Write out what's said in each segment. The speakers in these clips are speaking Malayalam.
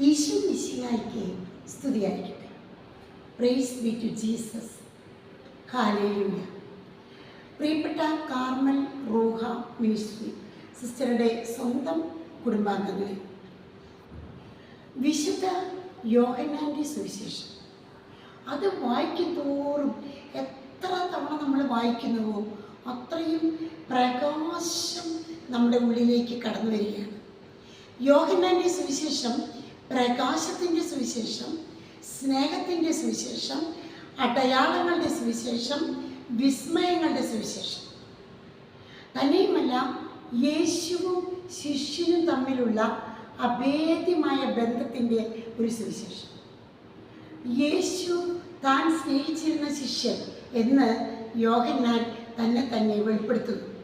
ഈശോ മിശിഹായിക്ക് സ്തുതിയായിരിക്കട്ടെ. Praise be to Jesus hallelujah പ്രിയപ്പെട്ട കാർമൽ റൂഹ മിനിസ്ട്രി സിസ്റ്ററുടെ സ്വന്തം കുടുംബാംഗങ്ങളെ വിശുദ്ധ യോഹനാന്റെ സുവിശേഷം. അത് വായിക്കും തോറും എത്ര തവണ നമ്മൾ വായിക്കുന്നുവോ അത്രയും പ്രകാശം നമ്മുടെ ഉള്ളിലേക്ക് കടന്നു വരികയാണ്. യോഹന്നാന്റെ സുവിശേഷം പ്രകാശത്തിന്റെ സുവിശേഷം സ്നേഹത്തിന്റെ സുവിശേഷം അടയാളങ്ങളുടെ സുവിശേഷം വിസ്മയങ്ങളുടെ സുവിശേഷം. തന്നെയുമല്ല യേശുവും ശിഷ്യനും തമ്മിലുള്ള അഭേദ്യമായ ബന്ധത്തിന്റെ ഒരു സുവിശേഷം. യേശു താൻ സ്നേഹിച്ചിരുന്ന ശിഷ്യൻ എന്ന് യോഹന്നാൻ തന്നെ തന്നെ വെളിപ്പെടുത്തുന്നു.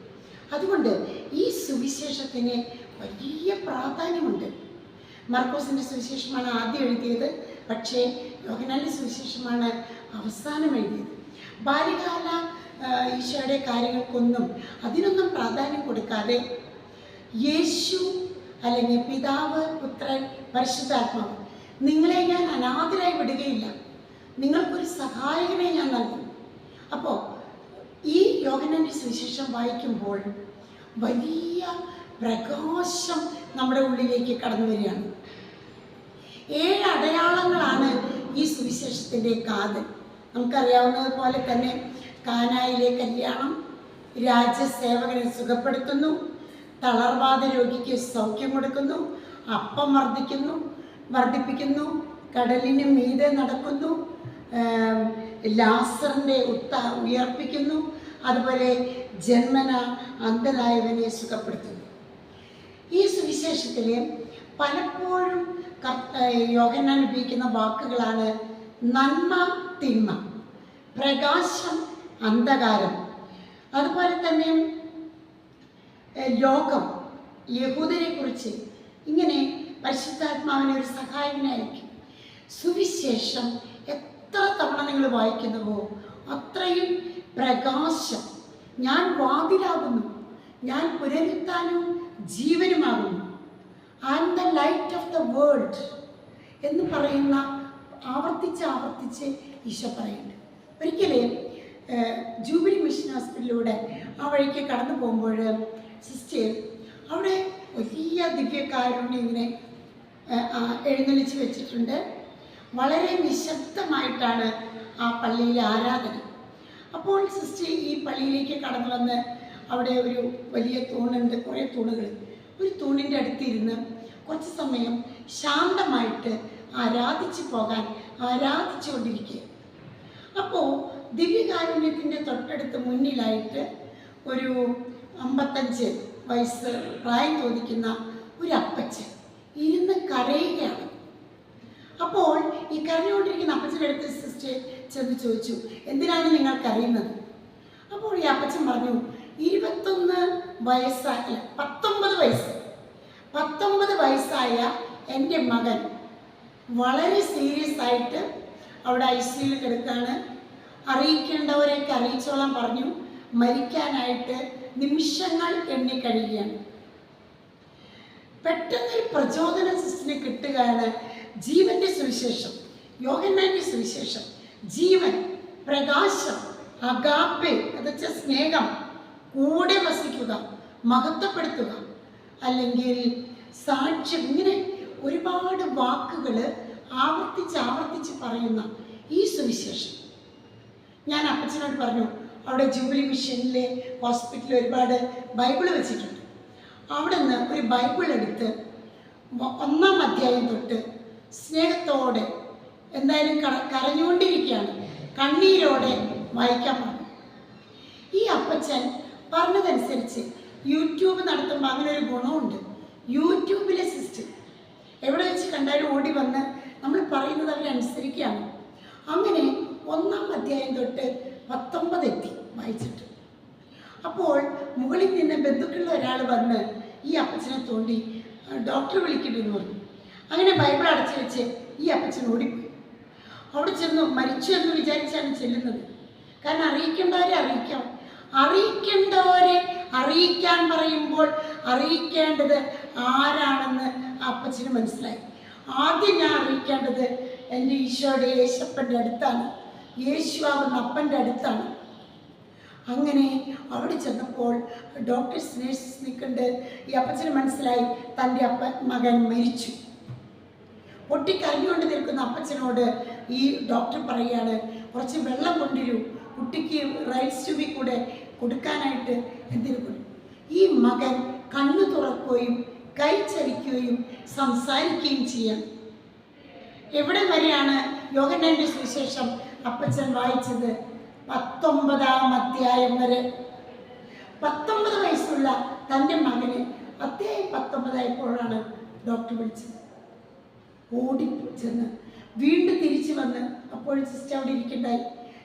അതുകൊണ്ട് ഈ സുവിശേഷത്തിന് വലിയ പ്രാധാന്യമുണ്ട്. മർക്കോസിന്റെ സുവിശേഷമാണ് ആദ്യം എഴുതിയത്. പക്ഷേ യോഹനാന്റെ സുവിശേഷമാണ് അവസാനം എഴുതിയത്. ബാല്യകാല ഈശോയുടെ കാര്യങ്ങൾക്കൊന്നും അതിനൊന്നും പ്രാധാന്യം കൊടുക്കാതെ യേശു അല്ലെങ്കിൽ പിതാവ് പുത്രൻ പരിശുദ്ധാത്മാവ് നിങ്ങളെ ഞാൻ അനാഥരായി വിടുകയില്ല. നിങ്ങൾക്കൊരു സഹായകനെ ഞാൻ നൽകും. അപ്പോൾ ഈ യോഗനന്റെ സുവിശേഷം വായിക്കുമ്പോൾ വലിയ പ്രകാശം നമ്മുടെ ഉള്ളിലേക്ക് കടന്നു വരികയാണ്. ഏഴ് അടയാളങ്ങളാണ് ഈ സുവിശേഷത്തിന്റെ കാതൽ. നമുക്കറിയാവുന്നത് പോലെ തന്നെ കാനായിലെ കല്യാണം രാജ്യസേവകനെ സുഖപ്പെടുത്തുന്നു തളർവാദ രോഗിക്ക് സൗഖ്യം കൊടുക്കുന്നു അപ്പം വർദ്ധിക്കുന്നു വർദ്ധിപ്പിക്കുന്നു കടലിന് മീതെ നടക്കുന്നു ലാസറിന്റെ ഉത്ത ഉയർപ്പിക്കുന്നു അതുപോലെ ജന്മന അന്ധനായവനെ സുഖപ്പെടുത്തുന്നു. ഈ സുവിശേഷത്തിൽ പലപ്പോഴും യോഹന്നാൻ ഉപയോഗിക്കുന്ന വാക്കുകളാണ് നന്മ തിന്മ പ്രകാശം അന്ധകാരം. അതുപോലെ തന്നെ ലോകം യഹൂദരെ കുറിച്ച് ഇങ്ങനെ പരിശുദ്ധാത്മാവിനെ ഒരു സഹായകനായിരിക്കും. സുവിശേഷം എത്ര തവണ നിങ്ങൾ വായിക്കുന്നുവോ അത്രയും പ്രകാശം ഞാൻ വാതിലാകുന്നു ഞാൻ പുനരുത്ഥാനവും ജീവനുമാകുന്നു. And the light of the world എന്ന് പറയുന്ന ആവർത്തിച്ച് ആവർത്തിച്ച് ഈശോ പറയുന്നുണ്ട്. ഒരിക്കലേ ജൂബിലി മിഷൻ ഹോസ്പിറ്റലിലൂടെ ആ വഴിക്ക് കടന്നു പോകുമ്പോൾ സിസ്റ്റർ അവിടെ വലിയ ദിവ്യകാരുണ്യം ഇങ്ങനെ എഴുന്നള്ളിച്ച് വെച്ചിട്ടുണ്ട്. വളരെ നിശബ്ദമായിട്ടാണ് ആ പള്ളിയിലെ ആരാധന അപ്പോൾ സിസ്റ്റർ ഈ പള്ളിയിലേക്ക് കടന്നു വന്ന് അവിടെ ഒരു വലിയ തൂണുണ്ട് കുറേ തൂണുകൾ. ഒരു തൂണിന്റെ അടുത്തിരുന്ന് കുറച്ച് സമയം ശാന്തമായിട്ട് ആരാധിച്ചു പോകാൻ ആരാധിച്ചുകൊണ്ടിരിക്കുക. അപ്പോൾ ദിവ്യകാരുണ്യത്തിന്റെ തൊട്ടടുത്ത് മുന്നിലായിട്ട് ഒരു അമ്പത്തഞ്ച് വയസ്സ് പ്രായം ചോദിക്കുന്ന ഒരു അപ്പച്ച ഇരുന്ന് കരയുകയാണ്. അപ്പോൾ ഈ കരഞ്ഞുകൊണ്ടിരിക്കുന്ന അപ്പച്ചന്റെ അടുത്ത് സിസ്റ്റർ ചെന്ന് ചോദിച്ചു എന്തിനാണ് നിങ്ങൾ കരയുന്നത് അപ്പോൾ ഈ അപ്പച്ചൻ പറഞ്ഞു ഇരുപത്തൊന്ന് വയസ്സായ പത്തൊമ്പത് വയസ്സ്. പത്തൊമ്പത് വയസ്സായ എന്റെ മകൻ വളരെ സീരിയസ് ആയിട്ട് അവിടെ ഐ സിയിൽ കിടക്കുകയാണ് അറിയിക്കേണ്ടവരെയൊക്കെ അറിയിച്ചോളാൻ പറഞ്ഞു. മരിക്കാനായിട്ട് നിമിഷങ്ങൾ എണ്ണിക്കഴിയുകയാണ് പെട്ടെന്ന് ഒരു പ്രചോദന സിസ്റ്റിന് കിട്ടുകയാണ് ജീവന്റെ സുവിശേഷം യോഗന്മാരുടെ സുവിശേഷം ജീവൻ പ്രകാശം അഗാപ്പെ അതച്ച സ്നേഹം കൂടെ വസിക്കുക മഹത്വപ്പെടുത്തുക അല്ലെങ്കിൽ സാക്ഷ്യം ഇങ്ങനെ ഒരുപാട് വാക്കുകൾ ആവർത്തിച്ച് ആവർത്തിച്ച് പറയുന്ന ഈ സുവിശേഷം. ഞാൻ അപ്പച്ചനോട് പറഞ്ഞു അവിടെ ജൂബിലി മിഷനിലെ ഹോസ്പിറ്റലിൽ ഒരുപാട് ബൈബിൾ വെച്ചിട്ടുണ്ട്. അവിടെ നിന്ന് ഒരു ബൈബിൾ എടുത്ത് ഒന്നാം അധ്യായം തൊട്ട് സ്നേഹത്തോടെ എന്തായാലും കര കരഞ്ഞുകൊണ്ടിരിക്കുകയാണ്. കണ്ണീരോടെ വായിക്കാൻ പറഞ്ഞു. ഈ അപ്പച്ചൻ പറഞ്ഞതനുസരിച്ച് യൂട്യൂബ് നടത്തുമ്പോൾ അങ്ങനെ ഒരു ഗുണമുണ്ട് യൂട്യൂബിലെ സിസ്റ്റം എവിടെ വെച്ച് കണ്ടാലും ഓടി വന്ന് നമ്മൾ പറയുന്നത് അവരനുസരിക്കുകയാണ് അങ്ങനെ ഒന്നാം അധ്യായം തൊട്ട് പത്തൊമ്പത് എത്തി വായിച്ചിട്ട്. അപ്പോൾ മുകളിൽ നിന്ന് ബന്ധുക്കളിൽ ഒരാൾ വന്ന് ഈ അപ്പച്ചനെ തോണ്ടി ഡോക്ടറെ വിളിക്കണമെന്ന് പറഞ്ഞു. അങ്ങനെ ബൈബിൾ അടച്ചു വെച്ച് ഈ അപ്പച്ചൻ ഓടിപ്പോയി. അവിടെ ചെന്നു മരിച്ചു എന്ന് വിചാരിച്ചാണ് ചെല്ലുന്നത്. കാരണം അറിയിക്കേണ്ടവരെ അറിയിക്കാം. അറിയിക്കേണ്ടവരെ അറിയിക്കാൻ പറയുമ്പോൾ അറിയിക്കേണ്ടത് ആരാണെന്ന് അപ്പച്ചന് മനസ്സിലായി. ആദ്യം ഞാൻ അറിയിക്കേണ്ടത് എന്റെ ഈശോയുടെ യേശപ്പന്റെ അടുത്താണ്. യേശു ആവുന്ന അപ്പന്റെ അടുത്താണ്. അങ്ങനെ അവിടെ ചെന്നപ്പോൾ ഡോക്ടേഴ്സ് നേഴ്സസ് നിൽക്കുന്നുണ്ട്. ഈ അപ്പച്ചന് മനസ്സിലായി തന്റെ അപ്പൻ മകൻ മരിച്ചു. പൊട്ടിക്കരഞ്ഞുകൊണ്ട് നിൽക്കുന്ന അപ്പച്ചനോട് ഈ ഡോക്ടർ പറയുകയാണ് കുറച്ച് വെള്ളം കൊണ്ടുവരൂ. കുട്ടിക്ക് റൈറ്റ്സ് ട്യൂബിൽ കൂടെ കൊടുക്കാനായിട്ട് എന്തിനു ഈ മകൻ കണ്ണു തുറക്കുകയും കൈ ചലിക്കുകയും സംസാരിക്കുകയും ചെയ്യാം. എവിടെ വരെയാണ് യോഗനന്റെ സുവിശേഷം അപ്പച്ചൻ വായിച്ചത്? പത്തൊമ്പതാം അധ്യായം വരെ. പത്തൊമ്പത് വയസ്സുള്ള തന്റെ മകന് അധ്യായം പത്തൊമ്പതായപ്പോഴാണ് ഡോക്ടർ വിളിച്ചത്. ഓടി ചെന്ന് വീണ്ടും തിരിച്ചു വന്ന് അപ്പോൾ സിസ്റ്റർ അവിടെ ഇരിക്കണ്ടായി.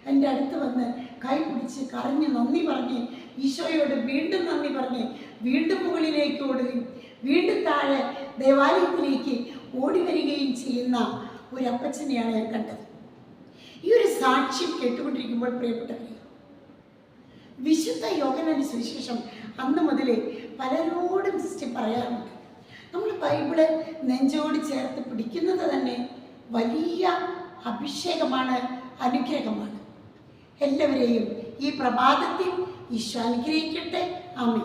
എന്റെ അടുത്ത് വന്ന് കൈ പിടിച്ച് കരഞ്ഞ് നന്ദി പറഞ്ഞ് ഈശോയോട് വീണ്ടും നന്ദി പറഞ്ഞ് വീണ്ടും മുകളിലേക്ക് ഓടുകയും വീണ്ടും താഴെ ദേവാലയത്തിലേക്ക് ഓടി വരികയും ചെയ്യുന്ന ഒരു അപ്പച്ചനെയാണ് ഞാൻ കണ്ടത്. ഈ ഒരു സാക്ഷ്യം കേട്ടുകൊണ്ടിരിക്കുമ്പോൾ പ്രിയപ്പെട്ടവരെ വിശുദ്ധ യോഗനന് സുവിശേഷം അന്ന് മുതലേ പലരോടും സിസ്റ്റം പറയാറുണ്ട്. നമ്മൾ ബൈബിൾ നെഞ്ചോട് ചേർത്ത് പിടിക്കുന്നത് തന്നെ വലിയ അഭിഷേകമാണ് അനുഗ്രഹമാണ്. എല്ലാവരെയും ഈ പ്രഭാതത്തിൽ ഈശോ അനുഗ്രഹിക്കട്ടെ. ആമേ